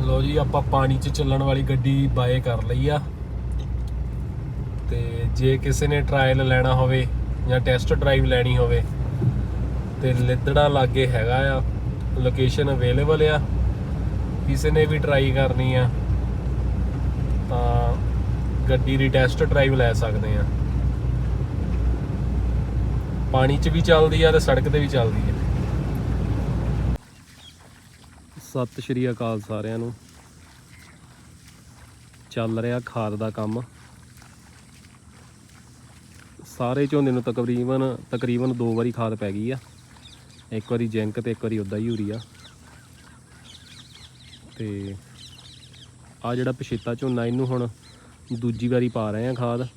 ਲੋ ਜੀ, ਆਪਾਂ ਪਾਣੀ 'ਚ ਚੱਲਣ ਵਾਲੀ ਗੱਡੀ ਬਾਏ ਕਰ ਲਈ ਆ। ਤੇ ਜੇ ਕਿਸੇ ਨੇ ਟਰਾਇਲ ਲੈਣਾ ਹੋਵੇ ਜਾਂ ਟੈਸਟ ਡਰਾਈਵ ਲੈਣੀ ਹੋਵੇ, ਤੇ ਲਿੱਦੜਾ ਲਾਗੇ ਹੈਗਾ ਆ ਲੋਕੇਸ਼ਨ ਅਵੇਲੇਬਲ ਆ। ਕਿਸੇ ਨੇ ਵੀ ਟਰਾਈ ਕਰਨੀ ਆ, ਤਾਂ ਗੱਡੀ ਦੀ ਟੈਸਟ ਡਰਾਈਵ ਲੈ ਸਕਦੇ ਆ। ਪਾਣੀ 'ਚ ਵੀ ਚੱਲਦੀ ਆ ਤੇ ਸੜਕ ਤੇ ਵੀ ਚੱਲਦੀ ਆ। ਸਤਿ ਸ਼੍ਰੀ ਅਕਾਲ ਸਾਰਿਆਂ ਨੂੰ। ਚੱਲ ਰਿਹਾ ਖਾਦ ਦਾ ਕੰਮ। ਸਾਰੇ ਝੋਨੇ ਨੂੰ ਤਕਰੀਬਨ ਤਕਰੀਬਨ ਦੋ ਵਾਰੀ ਖਾਦ ਪੈ ਗਈ ਆ। ਇੱਕ ਵਾਰੀ ਜਿੰਕ ਤੇ ਇੱਕ ਵਾਰੀ ਉਦਾਂ ਯੂਰੀਆ। ਤੇ ਆ ਜਿਹੜਾ ਪਛੇਤਾ ਝੋਨਾ ਇਹਨੂੰ ਹੁਣ ਦੂਜੀ ਵਾਰੀ ਪਾ ਰਹੇ ਆ ਖਾਦ।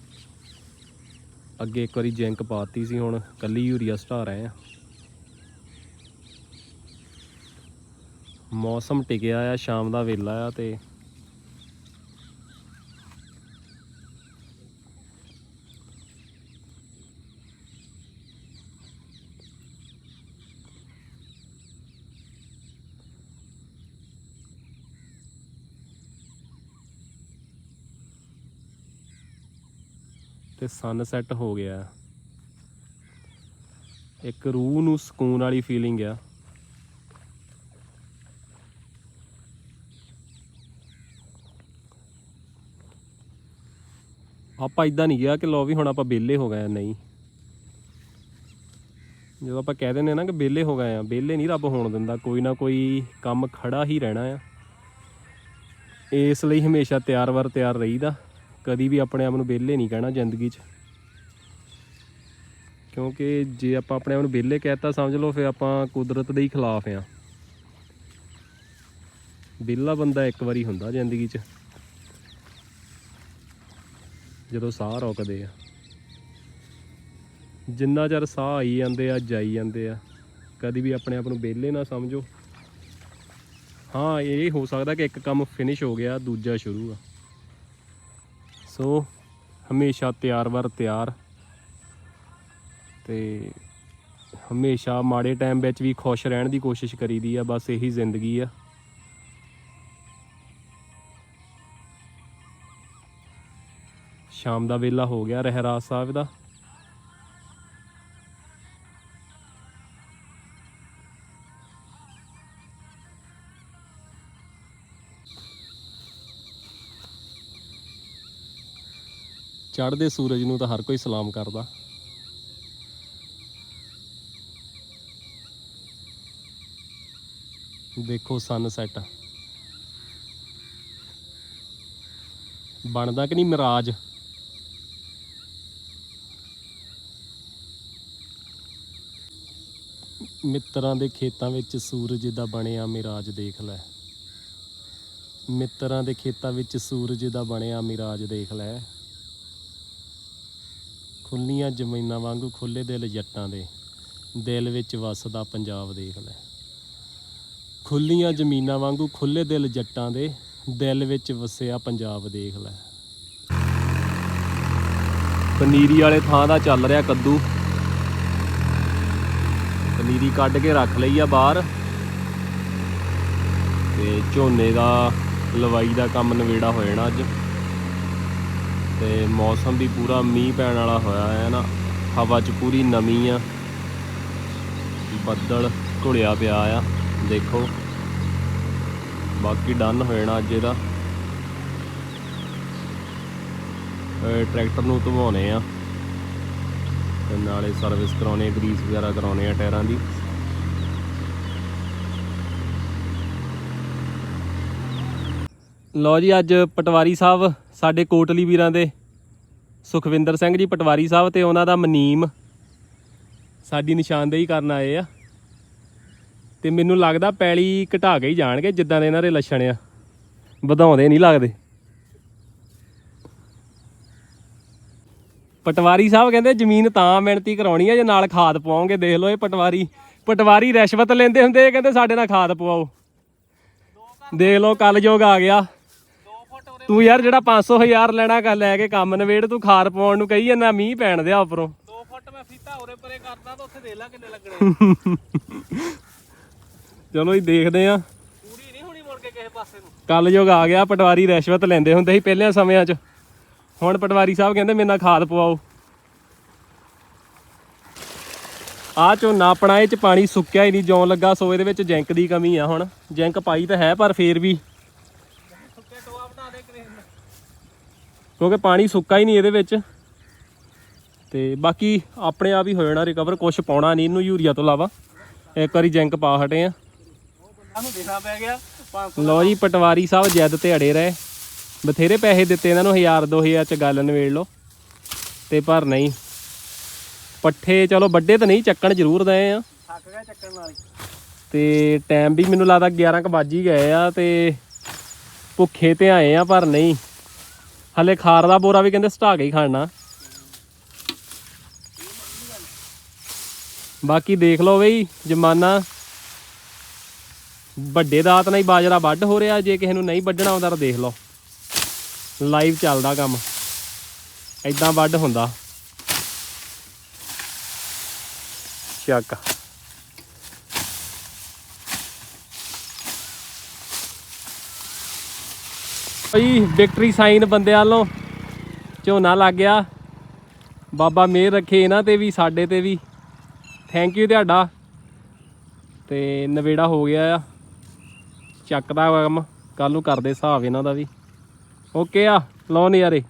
ਅੱਗੇ ਇੱਕ ਵਾਰੀ ਜਿੰਕ ਪਾਤੀ ਸੀ, ਹੁਣ ਕੱਲੀ ਯੂਰੀਆ ਸਟਾ ਰਹੇ ਆ। ਮੌਸਮ ਟਿਕਿਆ ਆ, ਸ਼ਾਮ ਦਾ ਵੇਲਾ ਆ ਤੇ ਤੇ ਸਨ ਹੋ ਗਿਆ। ਇੱਕ ਰੂਹ ਨੂੰ ਸਕੂਨ ਵਾਲੀ ਫੀਲਿੰਗ ਆ। ਆਪਾਂ ਇਦਾਂ ਨਹੀਂ ਗਿਆ ਕਿ ਲੋ ਵੀ ਹੁਣ ਆਪਾਂ ਵਿਹਲੇ ਹੋ ਗਏ ਆ, ਨਹੀਂ। ਜਦੋਂ ਆਪਾਂ ਕਹਿ ਦਿੰਦੇ ਨਾ ਕਿ ਵਿਹਲੇ ਹੋ ਗਏ ਆ, ਵਿਹਲੇ ਨਹੀਂ ਰੱਬ ਹੋਣ ਦਿੰਦਾ, ਕੋਈ ਨਾ ਕੋਈ ਕੰਮ ਖੜਾ ਹੀ ਰਹਿਣਾ ਆ। ਇਸ ਲਈ ਹਮੇਸ਼ਾ ਤਿਆਰ ਵਰ ਤਿਆਰ ਰਹੀਦਾ, ਕਦੀ ਵੀ ਆਪਣੇ ਆਪ ਨੂੰ ਵਿਹਲੇ ਨਹੀਂ ਕਹਿਣਾ ਜ਼ਿੰਦਗੀ 'ਚ। ਕਿਉਂਕਿ ਜੇ ਆਪਾਂ ਆਪਣੇ ਆਪ ਨੂੰ ਵਿਹਲੇ ਕਹਿਤਾ, ਸਮਝ ਲਓ ਫਿਰ ਆਪਾਂ ਕੁਦਰਤ ਦੇ ਹੀ ਖਿਲਾਫ ਆ। ਵਿਹਲਾ ਬੰਦਾ ਇੱਕ ਵਾਰੀ ਹੁੰਦਾ ਜ਼ਿੰਦਗੀ 'ਚ। ਜਦੋਂ ਸਾਹ ਰੋਕਦੇ ਆ। ਜਿੰਨਾ ਚਿਰ ਸਾਹ ਆਈ ਜਾਂਦੇ ਆ ਜਾਈ ਜਾਂਦੇ ਆ। ਕਦੀ ਵੀ ਆਪਣੇ ਆਪ ਨੂੰ ਵਿਹਲੇ ਨਾ ਸਮਝੋ। ਹਾਂ, ਇਹ ਹੋ ਸਕਦਾ ਕਿ ਇੱਕ ਕੰਮ ਫਿਨਿਸ਼ ਹੋ ਗਿਆ, ਦੂਜਾ ਸ਼ੁਰੂ ਆ। ਸੋ, ਹਮੇਸ਼ਾ ਤਿਆਰ ਵਰ ਤਿਆਰ। ਤੇ ਹਮੇਸ਼ਾ ਮਾੜੇ ਟਾਈਮ ਵਿੱਚ ਵੀ ਖੁਸ਼ ਰਹਿਣ ਦੀ ਕੋਸ਼ਿਸ਼ ਕਰੀਦੀ ਆ, ਬਸ ਇਹੀ ਜ਼ਿੰਦਗੀ ਆ। ਸ਼ਾਮ ਦਾ ਵੇਲਾ ਹੋ ਗਿਆ ਰਹਿਰਾਸ ਸਾਹਿਬ ਦਾ। ਚੜ੍ਹਦੇ ਸੂਰਜ ਨੂੰ ਤਾਂ ਹਰ ਕੋਈ ਸਲਾਮ ਕਰਦਾ। ਦੇਖੋ ਸਨਸੈਟ ਬਣਦਾ ਕਿ ਨਹੀਂ ਮਿਰਾਜ? ਮਿੱਤਰਾਂ ਦੇ ਖੇਤਾਂ ਵਿੱਚ ਸੂਰਜ ਦਾ ਬਣਿਆ ਮਿਰਾਜ ਦੇਖ ਲੈ। ਮਿੱਤਰਾਂ ਦੇ ਖੇਤਾਂ ਵਿੱਚ ਸੂਰਜ ਦਾ ਬਣਿਆ ਮਿਰਾਜ ਦੇਖ ਲੈ। ਖੁੱਲੀਆਂ ਜ਼ਮੀਨਾਂ ਵਾਂਗੂ ਖੁੱਲੇ ਦਿਲ ਜੱਟਾਂ ਦੇ। ਦਿਲ ਵਿੱਚ ਵਸਦਾ ਪੰਜਾਬ ਦੇਖ ਲੈ। ਖੁੱਲੀਆਂ ਜ਼ਮੀਨਾਂ ਵਾਂਗੂ ਖੁੱਲੇ ਦਿਲ ਜੱਟਾਂ ਦੇ। ਦਿਲ ਵਿੱਚ ਵਸਿਆ ਪੰਜਾਬ ਦੇਖ ਲੈ। ਪਨੀਰੀ ਵਾਲੇ ਥਾਂ ਦਾ ਚੱਲ ਰਿਹਾ ਕੱਦੂ। ਪਨੀਰੀ ਕੱਢ ਕੇ ਰੱਖ ਲਈ ਆ ਬਾਹਰ। ਤੇ ਝੋਨੇ ਦਾ, ਲਵਾਈ ਦਾ ਕੰਮ ਨਵੇੜਾ ਹੋ ਜਾਣਾ ਅੱਜ। ਤੇ ਮੌਸਮ ਵੀ ਪੂਰਾ ਮੀਂਹ ਪੈਣ ਵਾਲਾ ਹੋਇਆ ਹੈ ਨਾ। ਹਵਾ 'ਚ ਪੂਰੀ ਨਮੀ ਆ। ਬੱਦਲ ਘੁਲਿਆ ਪਿਆ ਆ, ਦੇਖੋ। ਬਾਕੀ ਡਨ ਹੋ ਜਾਣਾ ਅੱਜ ਇਹਦਾ। ਟਰੈਕਟਰ ਨੂੰ ਧਵਾਉਣੇ ਆ। ਤੇ ਨਾਲੇ ਸਰਵਿਸ ਕਰਾਉਣੇ ਗਰੀਸ ਵਗੈਰਾ ਕਰਾਉਣੇ ਆ ਟਾਇਰਾਂ ਦੀ। ਲਓ ਜੀ, ਅੱਜ ਪਟਵਾਰੀ ਸਾਹਿਬ, ਸਾਡੇ ਕੋਟਲੀ ਵੀਰਾਂ ਦੇ, ਸੁਖਵਿੰਦਰ ਸਿੰਘ ਜੀ ਪਟਵਾਰੀ ਸਾਹਿਬ ਤੇ ਉਹਨਾਂ ਦਾ ਮਨੀਮ ਸਾਡੀ ਨਿਸ਼ਾਨਦੇਹੀ ਕਰਨ ਆਏ ਆ। ਤੇ ਮੈਨੂੰ ਲੱਗਦਾ ਪੈਲੀ ਘਟਾ ਕੇ ਹੀ ਜਾਣਗੇ ਜਿੱਦਾਂ ਦੇ ਇਹਨਾਂ ਦੇ ਲੱਛਣ ਆ। ਵਧਾਉਂਦੇ ਨਹੀਂ ਲੱਗਦੇ। ਪਟਵਾਰੀ ਸਾਹਿਬ ਕਹਿੰਦੇ ਜ਼ਮੀਨ ਤਾਂ ਮਿਹਨਤੀ ਕਰਾਉਣੀ ਆ ਜੇ ਨਾਲ ਖਾਦ ਪਵਾਓਗੇ ਦੇਖ ਲਓ ਇਹ ਪਟਵਾਰੀ। ਪਟਵਾਰੀ ਰਿਸ਼ਵਤ ਲੈਂਦੇ ਹੁੰਦੇ ਇਹ ਕਹਿੰਦੇ ਸਾਡੇ ਨਾਲ ਖਾਦ ਪਵਾਓ। ਦੇਖ ਲਓ ਕੱਲ ਜੋਗ ਆ ਗਿਆ। ਤੂੰ ਯਾਰ ਜਿਹੜਾ 500 ਹਜ਼ਾਰ ਲੈਣਾ ਕਰ ਲੈ ਕੇ ਕੰਮ ਨਵੇੜ ਤੂੰ ਖਾਰ ਪਾਉਣ ਨੂੰ ਕਹੀ ਜਾਂਦਾ ਮੀਂਹ ਪੈਣ ਦਿਆ ਉੱਪਰੋਂ। 2 ਫੁੱਟ ਮੈਂ ਫੀਤਾ ਉਰੇ ਪਰੇ ਕਰਦਾ ਤਾਂ ਉੱਥੇ ਦੇ ਲਾ ਕਿੰਨੇ ਲੱਗਣੇ ਚਲੋ ਜੀ ਦੇਖਦੇ ਆ। ਪੂਰੀ ਨਹੀਂ ਹੋਣੀ ਮੁੜ ਕੇ ਕਿਸੇ ਪਾਸੇ ਨੂੰ। ਕੱਲ ਯੁੱਗ ਆ ਗਿਆ ਪਟਵਾਰੀ ਰਿਸ਼ਵਤ ਲੈਂਦੇ ਹੁੰਦੇ ਸੀ ਪਹਿਲਿਆਂ ਸਮਿਆਂ 'ਚ। ਹੁਣ ਪਟਵਾਰੀ ਸਾਹਿਬ ਕਹਿੰਦੇ ਮੇਰੇ ਨਾਲ ਖਾਦ ਪਵਾਓ। ਆ ਝੋਨਾ ਆਪਣਾ ਇਹ 'ਚ ਪਾਣੀ ਸੁੱਕਿਆ ਹੀ ਨਹੀਂ ਜੌਂ ਲੱਗਾ ਸੋ ਇਹਦੇ ਵਿੱਚ ਜਿੰਕ ਦੀ ਕਮੀ ਆ ਹੁਣ। ਜਿੰਕ ਪਾਈ ਤਾਂ ਹੈ ਪਰ ਫੇਰ ਵੀ। ਕਿਉਂਕਿ ਪਾਣੀ ਸੁੱਕਾ ਹੀ ਨਹੀਂ ਇਹਦੇ ਵਿੱਚ। ਤੇ ਬਾਕੀ ਆਪਣੇ ਆਪ ਹੀ ਹੋ ਜਾਣਾ ਰਿਕਵਰ ਕੁਝ ਪਾਉਣਾ ਨਹੀਂ ਇਹਨੂੰ ਯੂਰੀਆ ਤੋਂ ਇਲਾਵਾ। ਇੱਕ ਵਾਰੀ ਜਿੰਕ ਪਾ ਹਟੇ ਆ। ਸਾਨੂੰ ਦੇਣਾ ਪੈ ਗਿਆ। 500 ਲਓ ਜੀ ਪਟਵਾਰੀ ਸਾਹਿਬ ਜਿੱਦ ਤੇ ਅੜੇ ਰਹੇ। ਬਥੇਰੇ ਪੈਸੇ ਦਿੱਤੇ ਇਹਨਾਂ ਨੂੰ 1000 2000 ਚ ਗੱਲ ਨਵੇੜ ਲਓ। ਤੇ ਪਰ ਨਹੀਂ। ਪੱਠੇ ਚਲੋ ਵੱਡੇ ਤਾਂ ਨਹੀਂ ਚੱਕਣ ਜ਼ਰੂਰ ਦਏ ਆ। ਥੱਕ ਗਿਆ ਚੱਕਣ ਨਾਲ ਤੇ ਟਾਈਮ ਵੀ ਮੈਨੂੰ ਲੱਗਦਾ 11 ਕ ਵੱਜ ਹੀ ਗਏ ਆ ਤੇ ਭੁੱਖੇ ਤੇ ਆਏ ਆ ਪਰ ਨਹੀਂ। ਹਲੇ ਖਾਰ ਦਾ ਬੋਰਾ ਵੀ ਕਹਿੰਦੇ ਸਟਾ ਕੇ ਹੀ ਖਾਣਾ। ਬਾਕੀ ਦੇਖ ਲਓ ਬਈ ਜਮਾਨਾ। ਵੱਡੇ ਦਾਤ ਨਾਲ ਹੀ ਬਾਜਰਾ ਵੱਢ ਹੋ ਰਿਹਾ ਜੇ ਕਿਸੇ ਨੂੰ ਨਹੀਂ ਵੱਢਣਾ ਆਉਂਦਾ ਤਾਂ ਦੇਖ ਲਓ। ਲਾਈਵ ਚੱਲਦਾ ਕੰਮ। ਐਦਾਂ ਵੱਢ ਹੁੰਦਾ। ਚੱਕ ਭਾਈ ਵਿਕਟਰੀ ਸਾਈਨ ਬੰਦਿਆਂ ਵੱਲੋਂ ਝੋਨਾ ਲੱਗ ਗਿਆ। ਬਾਬਾ ਮਿਹਰ ਰੱਖੇ ਇਹਨਾਂ ਤੇ ਵੀ, ਸਾਡੇ ਤੇ ਵੀ। ਥੈਂਕ ਯੂ ਤੁਹਾਡਾ। ਤੇ ਨਵੇੜਾ ਹੋ ਗਿਆ ਆ। ਚੱਕਦਾ ਕੰਮ। ਕੱਲ ਨੂੰ ਕਰਦੇ ਹਿਸਾਬ ਇਹਨਾਂ ਦਾ ਵੀ। ਓਕੇ ਆ ਲਓ ਨਜ਼ਾਰੇ।